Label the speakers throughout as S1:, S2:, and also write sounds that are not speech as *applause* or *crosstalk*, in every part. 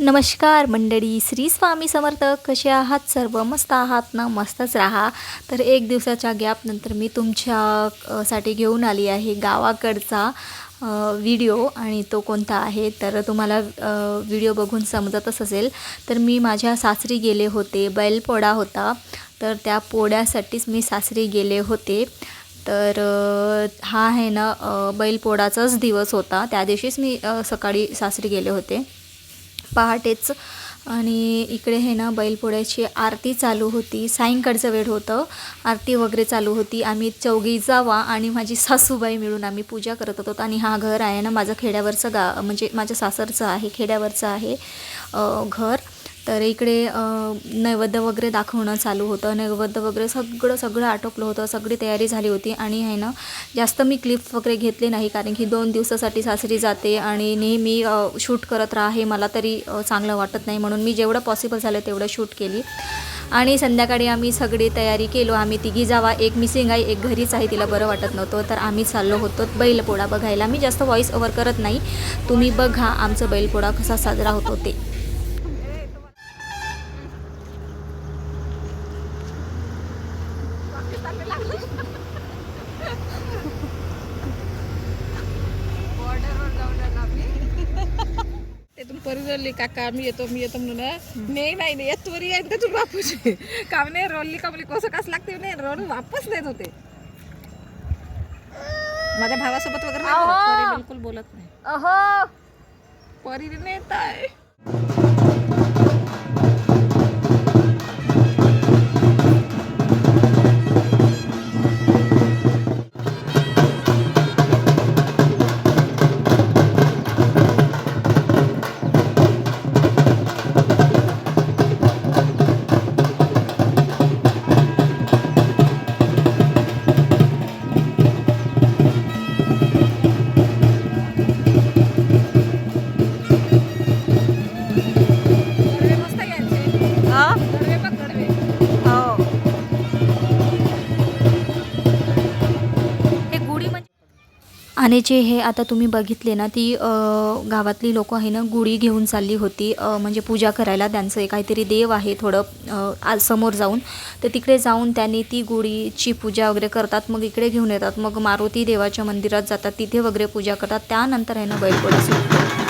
S1: नमस्कार मंडळी श्री स्वामी समर्थ. कसे आहात? सर्व मस्त आहात ना? मस्तच राहा. तर एक दिवसाच्या गॅपनंतर मी तुमच्या साठी घेऊन आली आहे गावाकडचा व्हिडिओ आणि तो कोणता आहे? तर तुम्हाला व्हिडिओ बघून समजतच असेल. तर मी माझ्या सासरी गेले होते बैलपोळा होता. तर त्या पोळ्यासाठीच मी सासरी गेले होते. तर हा आहे ना अ, बैलपोळाचाच दिवस होता. त्या दिवशीच मी सकाळी सासरी गेले होते. पहाटेच. आणि इकडे हे ना बैलपोळ्याची आरती चालू होती. सायंकाळचं वेळ होतं. आरती वगैरे चालू होती. आम्ही चौघी जावा आणि माझी सासूबाई मिळून आम्ही पूजा करत होतो. आणि हा घर आहे ना माझं खेड्यावरचं गा म्हणजे माझ्या सासरचं आहे खेड्यावरचं आहे घर. तर इकडे नैवेद्य वगैरे दाखवणं चालू होतं. नैवेद्य वगैरे सगळं सगळं आटोपलं होतं. सगळी तयारी झाली होती आणि आहे ना जास्त मी क्लिप वगैरे घेतले नाही कारण की दोन दिवसासाठी सासरी जाते आणि नेहमी शूट करत राहा हे मला तरी चांगलं वाटत नाही. म्हणून मी जेवढं पॉसिबल झालं तेवढं शूट केली. आणि संध्याकाळी आम्ही सगळी तयारी केलो. आम्ही तिघी जावा एक मिसिंग आहे एक घरीच आहे. तिला बरं वाटत नव्हतं. तर आम्ही चाललो होतो बैलपोळा बघायला. मी जास्त व्हॉईस ओव्हर करत नाही. तुम्ही बघा आमचं बैलपोळा कसा साजरा होतो ते.
S2: परिरली काका मी येतो मी येतो म्हणून. नाही नाही नाही येत वरी येईन का तू बापूची *laughs* काम नाही रोलली का मला कसं कसं लागते? नाही रोल वापस देत होते. माझ्या भावासोबत वगैरे नाही बोलत. परी बिलकुल बोलत नाही.
S1: अहो.
S2: परी नेत आहे
S1: आणि जे हे आता तुम्ही बघितले ना ती गावातली लोक आहे ना गुढी घेऊन चालली होती. म्हणजे पूजा करायला त्यांचं काहीतरी देव आहे थोडं आज समोर जाऊन. तर तिकडे जाऊन त्यांनी ती गुढीची पूजा वगैरे करतात मग इकडे घेऊन येतात. मग मारुती देवाच्या मंदिरात जातात तिथे वगैरे पूजा करतात. त्यानंतर आहे ना बैलपोळा सुटतो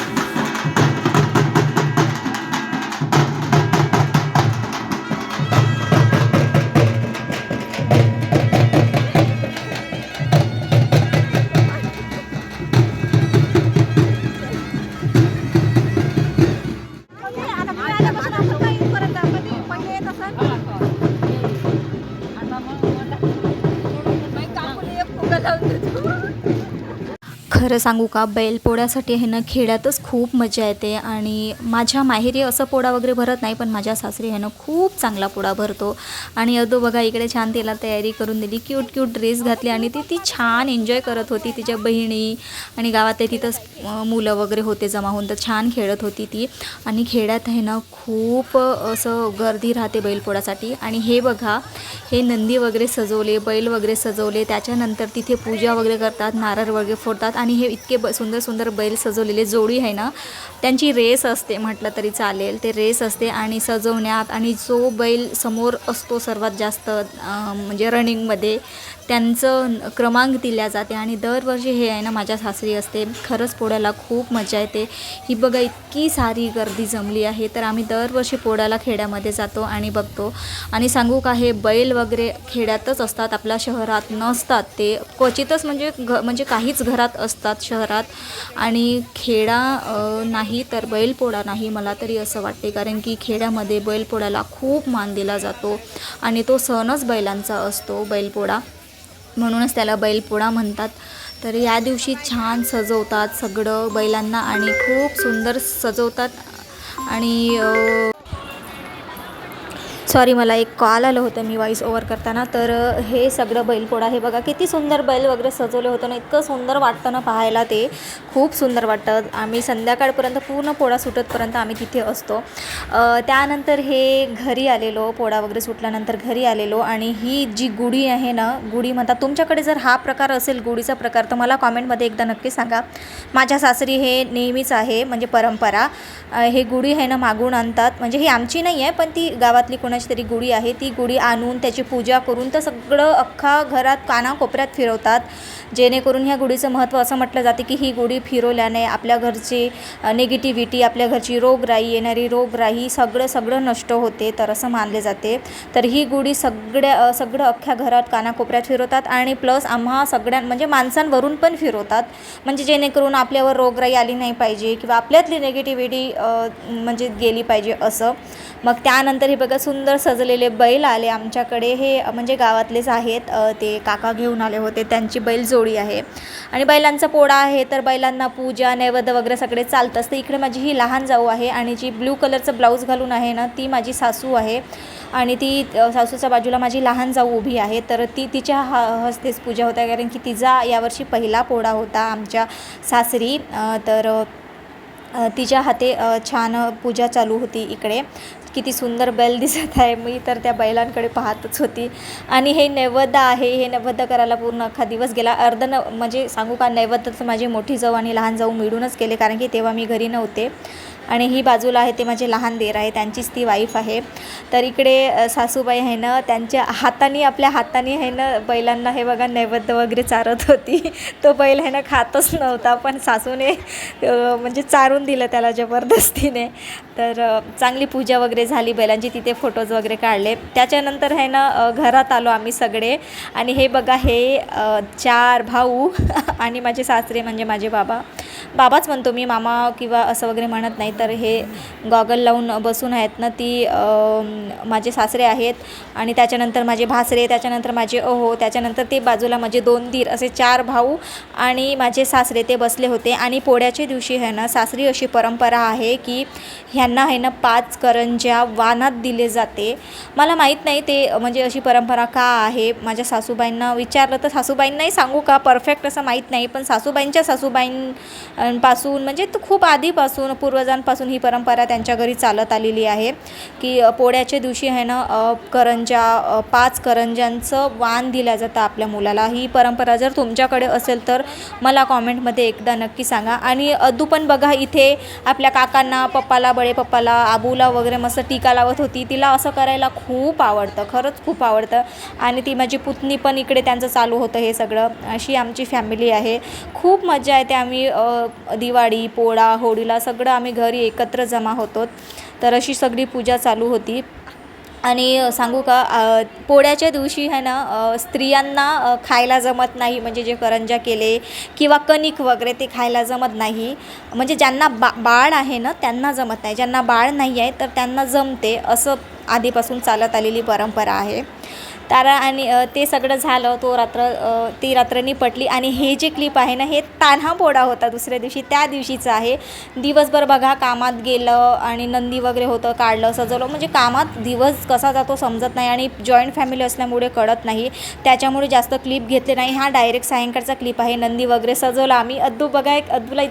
S1: खरं सांगू का? बैलपोळ्यासाठी आहे ना खेड्यातच खूप मजा येते आणि माझ्या माहेरी असं पोळा वगैरे भरत नाही पण माझ्या सासरी ह्यानं खूप चांगला पोळा भरतो. आणि अदो बघा इकडे छान तिला तयारी करून दिली. क्यूट क्यूट ड्रेस घातली आणि ती ती छान एन्जॉय करत होती. तिच्या बहिणी आणि गावात तिथंच मुलं वगैरे होते जमा होऊन तर छान खेळत होती ती. आणि खेड्यात आहे ना खूप असं गर्दी राहते बैलपोळ्यासाठी आणि हे बघा हे नंदी वगैरे सजवले बैल वगैरे सजवले. त्याच्यानंतर तिथे पूजा वगैरे करतात नारळ वगैरे फोडतात आणि हे इतके ब सुंदर सुंदर बैल सजवलेले जोडी आहे ना त्यांची रेस असते म्हटलं तरी चालेल. ते रेस असते आणि सजवण्यात आणि जो बैल समोर असतो सर्वात जास्त म्हणजे रनिंगमध्ये त्यांचं क्रमांक दिल्या जाते आणि दरवर्षी हे आहे ना माझ्या सासरी असते. खरंच पोळ्याला खूप मजा येते. ही बघा इतकी सारी गर्दी जमली आहे. तर आम्ही दरवर्षी पोळ्याला खेड्यामध्ये जातो आणि बघतो. आणि सांगू का हे बैल वगैरे खेड्यातच असतात. आपल्या शहरात नसतात. ते क्वचितच म्हणजे घ म्हणजे काहीच घरात असतात शहरात. आणि खेडा नाही तर बैलपोळा नाही. मला तरी असं वाटते. कारण की खेड्यामध्ये बैलपोळ्याला खूप मान दिला जातो. आणि तो सणच बैलांचा असतो बैलपोळा म्हणूनच त्याला बैलपोळा म्हणतात. तर या दिवशी छान सजवतात सगळं बैलांना आणि खूप सुंदर सजवतात. आणि सॉरी मला एक कॉल आलं होतं मी वॉईस ओव्हर करताना. तर हे सगळं बैलपोळा हे बघा किती सुंदर बैल वगैरे सजवले होतं ना इतकं सुंदर वाटतं ना पाहायला ते. खूप सुंदर वाटतं. आम्ही संध्याकाळपर्यंत पूर्ण पोळा सुटतपर्यंत आम्ही तिथे असतो. त्यानंतर हे घरी आलेलो पोळा वगैरे सुटल्यानंतर घरी आलेलो आणि ही जी गुढी आहे ना गुढी म्हणतात तुमच्याकडे जर हा प्रकार असेल गुढीचा प्रकार तर मला कॉमेंटमध्ये एकदा नक्की सांगा. माझ्या सासरी हे नेहमीच आहे म्हणजे परंपरा. हे गुढी आहे ना मागून आणतात. म्हणजे ही आमची नाही आहे पण ती गावातली कोणाची तरी गुढी आहे. ती गुढी आणून त्याची पूजा करून तर सगळं अख्खा घरात कानाकोपऱ्यात फिरवतात. जेणेकरून ह्या गुढीचं महत्त्व असं म्हटलं जाते की ही गुढी फिरवल्याने आपल्या घरची निगेटिव्हिटी आपल्या घरची रोगराई येणारी रोगराई सगळं सगळं नष्ट होते तर असं मानले जाते. तर ही गुढी सगळ्या सगळं अख्ख्या घरात कानाकोपऱ्यात फिरवतात आणि प्लस आम्हा सगळ्यां म्हणजे माणसांवरून पण फिरवतात. म्हणजे जेणेकरून आपल्यावर रोगराई आली नाही पाहिजे किंवा आपल्यातली निगेटिव्हिटी म्हणजे गेली पाहिजे असं. मग त्यानंतर हे बघा सुंदर सजलेले बैल आले आमच्याकडे. हे म्हणजे गावातलेच आहेत. ते काका घेऊन आले होते. त्यांची बैल जोडी आहे. आणि बैलांचा पोळा आहे तर बैलांना पूजा नैवेद्य वगैरे सगळे चालत असते. इकडे माझी ही लहान जाऊ आहे आणि जी ब्ल्यू कलरचं ब्लाऊज घालून आहे ना ती माझी सासू आहे. आणि ती सासूच्या बाजूला माझी लहान जाऊ उभी आहे. तर ती तिच्या ह हस्तेच पूजा होत्या कारण की तिचा यावर्षी पहिला पोळा होता आमच्या सासरी. तर तिच्या हाते छान पूजा चालू होती इकडे. किती सुंदर बैल *laughs* दिसत आहे. मी तर त्या बैलांकडे पाहतच होती. आणि हे नैवेद्य आहे. हे नैवेद्य करायला पूर्ण अख्खा दिवस गेला. अर्ध न म्हणजे सांगू का नैवेद्य तर माझी मोठी जाऊ आणि लहान जाऊ मिळूनच केले कारण की तेव्हा मी घरी नव्हते. आणि ही बाजूला आहे ते माझे लहान देर आहे. त्यांचीच ती वाईफ आहे. तर इकडे सासूबाई आहे ना त्यांच्या हाताने आपल्या हाताने आहे ना बैलांना हे बघा नैवेद्य वगैरे चारत होती. *laughs* तो बैल आहे ना खातच नव्हता. पण सासूने म्हणजे चारून दिलं त्याला जबरदस्तीने. तर चांगली पूजा वगैरे झाली बैलांची तिथे फोटोज वगैरे काढले. त्याच्यानंतर आहे ना घरात आलो आम्ही सगळे. आणि हे बघा हे चार भाऊ *laughs* आणि माझे सासरे म्हणजे माझे बाबा. बाबाच म्हणतो मी मामा किंवा असं वगैरे म्हणत नाही. तर हे गॉगल लावून बसून आहेत ना ती माझे सासरे आहेत. आणि त्याच्यानंतर माझे भासरे त्याच्यानंतर माझे ओहो त्याच्यानंतर ते बाजूला माझे दोन दीर असे चार भाऊ आणि माझे सासरे ते बसले होते. आणि पोळ्याच्या दिवशी आहे ना सासरी अशी परंपरा आहे की ह्या ह्यांना आहे ना पाच करंज्या वानात दिले जाते. मला माहीत नाही ते म्हणजे अशी परंपरा का आहे? माझ्या सासूबाईंना विचारलं तर सासूबाईंनाही सांगू का? परफेक्ट असं माहीत नाही पण सासूबाईंच्या सासूबाईंपासून म्हणजे तो खूप आधीपासून पूर्वजांपासून ही परंपरा त्यांच्या घरी चालत आलेली आहे. की पोळ्याच्या दिवशी आहे ना करंज्या करंजा पाच करंज्यांचं वाण दिलं जातं आपल्या मुलाला. ही परंपरा जर तुमच्याकडे असेल तर मला कॉमेंटमध्ये एकदा नक्की सांगा. आणि अदू पण बघा इथे आपल्या काकांना पप्पाला बडे पप्पाला आबूला वगैरे मस्त टीका लावत होती. तिला असं करायला खूप आवडतं खरंच खूप आवडतं. आणि ती माझी पुतणी पण इकडे त्यांचं चालू होतं हे सगळं. अशी आमची फॅमिली आहे. खूप मजा येते आम्ही दिवाळी पोळा होळीला सगळं आम्ही घरी एकत्र जमा होतो. तर अशी सगळी पूजा चालू होती. आणि सांगू का पोळ्याच्या दिवशी आहे ना स्त्रियांना खायला जमत नाही म्हणजे जे करंजा केले किंवा कणिक वगैरे ते खायला जमत नाही. म्हणजे ज्यांना बा बाळ आहे ना त्यांना जमत नाही. ज्यांना बाळ नाही आहे तर त्यांना जमते असं आधीपासून चालत आलेली परंपरा आहे. तारा आणि ते सगळं झालं तो रात्र ती रात्र निपटली आणि हे जे क्लिप आहे ना हे तान्हा पोळा होता दुसऱ्या दिवशी. त्या दिवशीचं आहे. दिवसभर बघा कामात गेलं आणि नंदी वगैरे होतं काढलं सजवलं. म्हणजे कामात दिवस कसा जातो समजत नाही आणि जॉईंट फॅमिली असल्यामुळे कळत नाही. त्याच्यामुळे जास्त क्लिप घेतले नाही. हा डायरेक्ट सायंकाळचा क्लिप आहे. नंदी वगैरे सजवला. आम्ही अद्दू बघा एक अद्दूला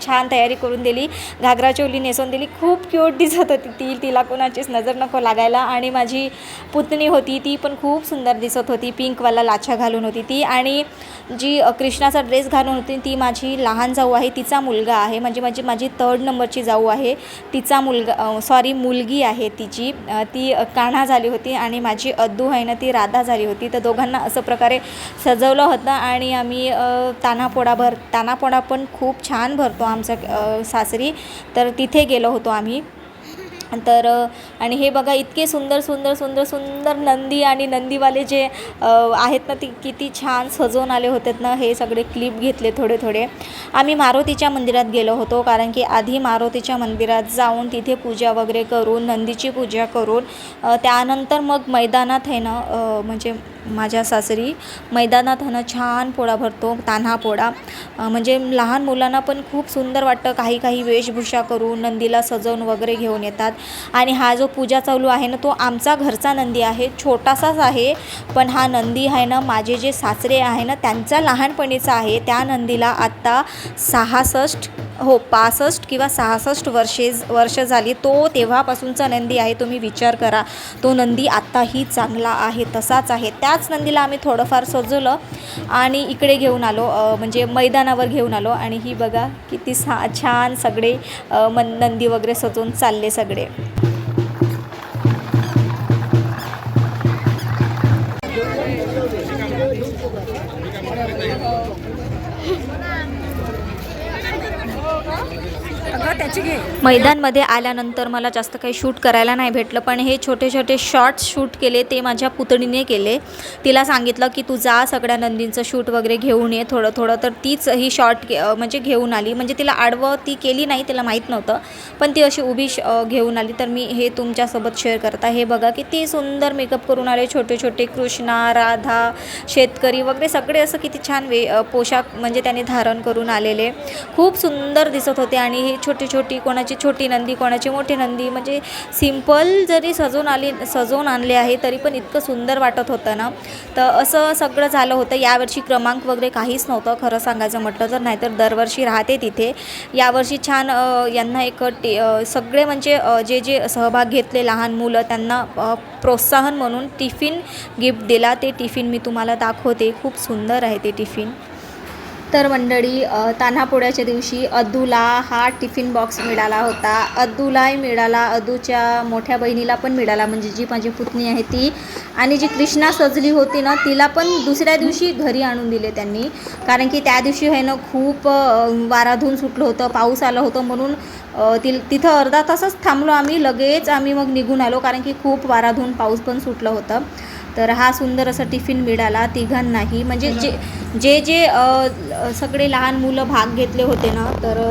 S1: छान तयारी करून दिली. घागरा चोली नेसून दिली. खूप क्यूट दिसत होती ती. तिला कोणाचीच नजर नको लागायला. आणि माझी पुतणी होती ती पण खूप सुंदर दिसत होती. पिंकवाला लाछा घालून होती ती. आणि जी कृष्णाचा ड्रेस घालून होती ती माझी लहान जाऊ आहे. तिचा मुलगा आहे. म्हणजे माझी माझी थर्ड नंबरची जाऊ आहे. तिचा मुलगा सॉरी मुलगी आहे तिची. ती कान्हा झाली होती. आणि माझी अद्दू आहे ना ती राधा झाली होती. तर दोघांना असं प्रकारे सजवलं होतं. आणि आम्ही अ, भर तानापोडा पण खूप छान भरतो आमचं सासरी. तर तिथे गेलो होतो आम्ही. तर आणि हे बघा इतके सुंदर सुंदर सुंदर सुंदर नंदी आणि नंदीवाले जे आहेत ना ती किती छान सजवून आले होते ना हे सगळे क्लिप घेतले थोडे थोडे आम्ही मारुतीच्या मंदिरात गेलो होतो कारण की आधी मारुतीच्या मंदिरात जाऊन तिथे पूजा वगैरे करून नंदीची पूजा करून त्यानंतर मग मैदानात आहे ना म्हणजे माझ्या सासरी मैदानात ह्यानं छान पोळा भरतो तान्हा पोळा. म्हणजे लहान मुलांना पण खूप सुंदर वाटतं काही काही वेशभूषा करून नंदीला सजवून वगैरे घेऊन येतात. आणि हा जो पूजा चालू आहे ना तो आमचा घरचा नंदी आहे छोटासाच आहे. पण हा नंदी आहे ना माझे जे सासरे आहे ना त्यांचा लहानपणीचा आहे. त्या नंदीला आत्ता सहासष्ट हो पासष्ट किंवा सहासष्ट वर्षे वर्ष झाली तो तेव्हापासूनचा नंदी आहे तुम्ही विचार करा. तो नंदी आत्ताही चांगला आहे तसाच आहे. त्याच नंदीला आम्ही थोडंफार सजवलं आणि इकडे घेऊन आलो म्हणजे मैदानावर घेऊन आलो. आणि ही बघा किती सा छान सगळे मन नंदी वगैरे सजवून चालले सगळे. मैदानमध्ये आल्यानंतर मला जास्त काही शूट करायला नाही भेटलं पण हे छोटे छोटे शॉर्ट्स शूट केले ते माझ्या पुतणीने केले. तिला सांगितलं की तू जा सगळ्या नंदींचं शूट वगैरे घेऊन ये थोडं थोडं. तर तीच ही शॉर्ट म्हणजे घेऊन आली. म्हणजे तिला आडवं ती केली नाही तिला माहीत नव्हतं. पण ती अशी उभी श- घेऊन आली. तर मी हे तुमच्यासोबत शेअर करता हे बघा किती सुंदर मेकअप करून आले. छोटे छोटे कृष्णा राधा शेतकरी वगैरे सगळे असं किती छान वे पोशाख म्हणजे त्याने धारण करून आलेले. खूप सुंदर दिसत होते आणि हे छोटे छोटी कोणाची छोटी नंदी कोणाची मोठी नंदी. म्हणजे सिंपल जरी सजवून आली सजवून आणले आहे तरी पण इतकं सुंदर वाटत होतं ना. तर असं सगळं झालं होतं. यावर्षी क्रमांक वगैरे काहीच नव्हतं खरं सांगायचं म्हटलं तर. नाहीतर दरवर्षी राहते तिथे. यावर्षी छान यांना एक टे सगळे म्हणजे जे जे सहभाग घेतले लहान मुलं त्यांना प्रोत्साहन म्हणून टिफिन गिफ्ट दिला. ते टिफिन मी तुम्हाला दाखवते. खूप सुंदर आहे ते टिफिन. तर मंडळी तान्हापोळ्याच्या दिवशी अद्दूला हा टिफिन बॉक्स मिळाला होता. अद्दूलाही मिळाला. अद्दूच्या मोठ्या बहिणीला पण मिळाला. म्हणजे जी माझी पुतणी आहे ती. आणि जी कृष्णा सजली होती ना तिला पण दुसऱ्या दिवशी घरी आणून दिले त्यांनी. कारण की त्या दिवशी आहे ना खूप वाराधून सुटलं होतं पाऊस आलं होतं म्हणून ति तिथं अर्धा तासच थांबलो आम्ही. लगेच आम्ही मग निघून आलो. कारण की खूप वाराधून पाऊस पण सुटलं होतं. तर हा सुंदर असा टिफिन मिळाला तिघांनाही. म्हणजे जे जे जे सगळे लहान मुलं भाग घेतले होते ना तर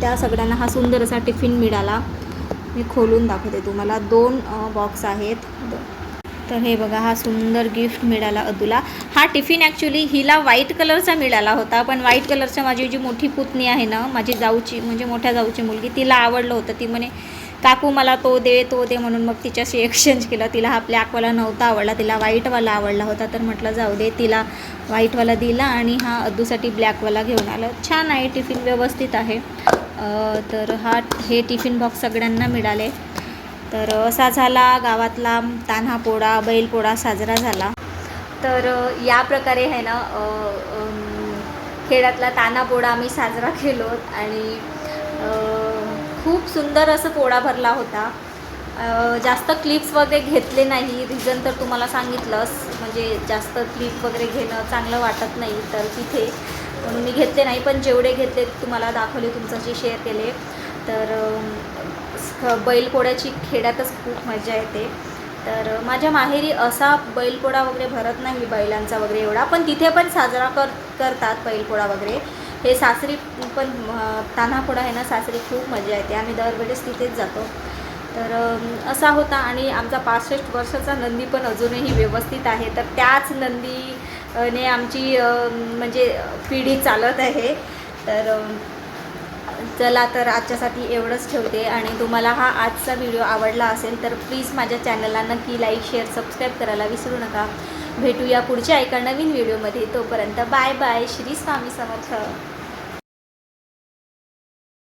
S1: त्या सगळ्यांना हा सुंदर असा टिफिन मिळाला. मी खोलून दाखवते तुम्हाला. दोन बॉक्स आहेत. तर हे बघा हा सुंदर गिफ्ट मिळाला अदूला हा टिफिन ॲक्च्युली हिला व्हाईट कलरचा मिळाला होता पण व्हाईट कलरचा माझी जी मोठी पुतणी आहे ना माझी जाऊची म्हणजे मोठ्या जाऊची मुलगी तिला आवडलं होतं. ती म्हणे काकू मला तो दे तो दे म्हणून मग तिच्याशी एक्सचेंज केलं. तिला हा ब्लॅकवाला नव्हता आवडला तिला व्हाईटवाला आवडला होता तर म्हटलं जाऊ दे तिला व्हाईटवाला दिला आणि हा अद्दूसाठी ब्लॅकवाला घेऊन आलं. छान आहे टिफिन व्यवस्थित आहे. तर हा हे टिफिन बॉक्स सगळ्यांना मिळाले. तर असा झाला गावातला तान्हा पोळा बैलपोळा साजरा झाला. तर या प्रकारे आहे ना खेड्यातला तान्हा पोळा आम्ही साजरा केलो आणि खूप सुंदर असं पोळा भरला होता. जास्त क्लिप्स वगैरे घेतले नाही. रिझन तर तुम्हाला सांगितलंच. म्हणजे जास्त क्लिप वगैरे घेणं चांगलं वाटत नाही. तर तिथे म्हणून मी घेतले नाही. पण जेवढे घेतले तुम्हाला दाखवले तुमच्याशी शेअर केले. तर बैलपोळ्याची खेड्यातच खूप मजा येते. तर माझ्या माहेरी असा बैलपोळा वगैरे भरत नाही बैलांचा वगैरे एवढा. पण तिथे पण साजरा कर करतात बैलपोळा वगैरे. हे सासरी पण अं, आहे ना सासरी खूप मजा येते. आम्ही दरवेळेस तिथेच जातो. तर असा होता आणि आमचा पासष्ट वर्षाचा नंदी पण अजूनही व्यवस्थित आहे. तर त्याच नंदी ने आमची म्हणजे पिढी चालत आहे. तर चला तर आजच्यासाठी एवढंच ठेवते. आणि तुम्हाला हा आजचा व्हिडिओ आवडला असेल तर प्लीज माझ्या चॅनलला नक्की लाईक शेअर सबस्क्राईब करायला विसरू नका. भेटूया पुढच्या एका नवीन व्हिडिओमध्ये. तोपर्यंत बाय बाय. श्री स्वामी समर्थ.